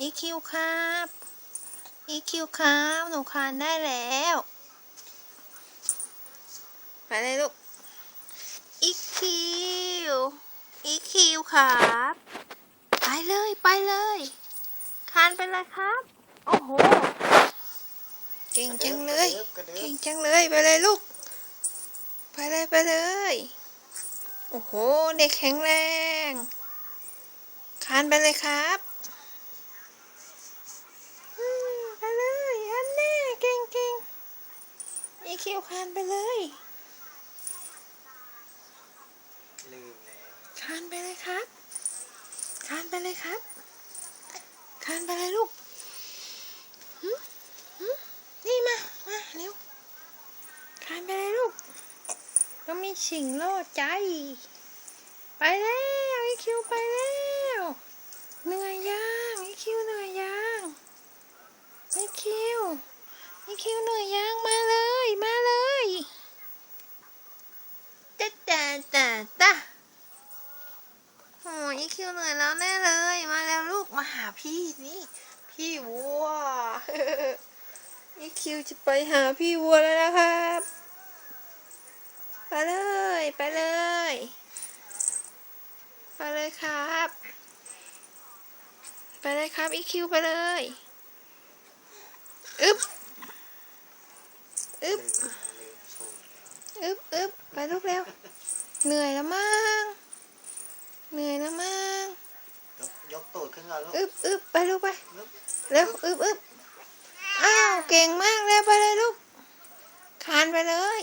อีคิวครับอีคิวครับหนูคานได้แล้วไปเลยลูกอีคิวอีคิวครับ ไปเลยไปเลยคานไปเลยครับ โอ้โห เก่งจังเลย เก่งจังเลยไปเลยลูก ไปเลยไปเลย โอ้โห เด็กแข็งแรง คานไปเลยครับอืมไปเลยอันแน่เก่งเก่ง อีคิวคานไปเลย ลืมแล้วคานไปเลยครับ คานไปเลยครับ คานไปเลยลูกหึหึนี่มา มาเร็ว คานไปเลยลูกก็มีสิ่งล่อใจ ไปแล้วไอคิวไปแล้วเหนื่อยยังไอคิวเหนื่อยยังไอคิว ไอคิวเหนื่อยยังมาเลย มาเลยจ้าจ้าจ้าจ้าโอ้ยไอคิวเหนื่อยแล้วแน่เลย มาแล้วลูกมาหาพี่นี่ พี่วัวไอคิวจะไปหาพี่วัวแล้วนะครับไปเลยไปเลยไปเลยครับ ไปเลยครับอีคิวไปเลย อึ๊บ บลืมลืมโชว์แล้วอึ๊บอึ๊บไปลูกเร็ว เหนื่อยแล้วมั้งเหนื่อยแล้วมั้งยกยกตูดขึ้นก่อนลูกอึ๊บอึ๊บไปลูกไปนึกเร็วอึ๊บอึ๊บอ้าวเก่งมากแล้วไปเลยลูกคานไปเลย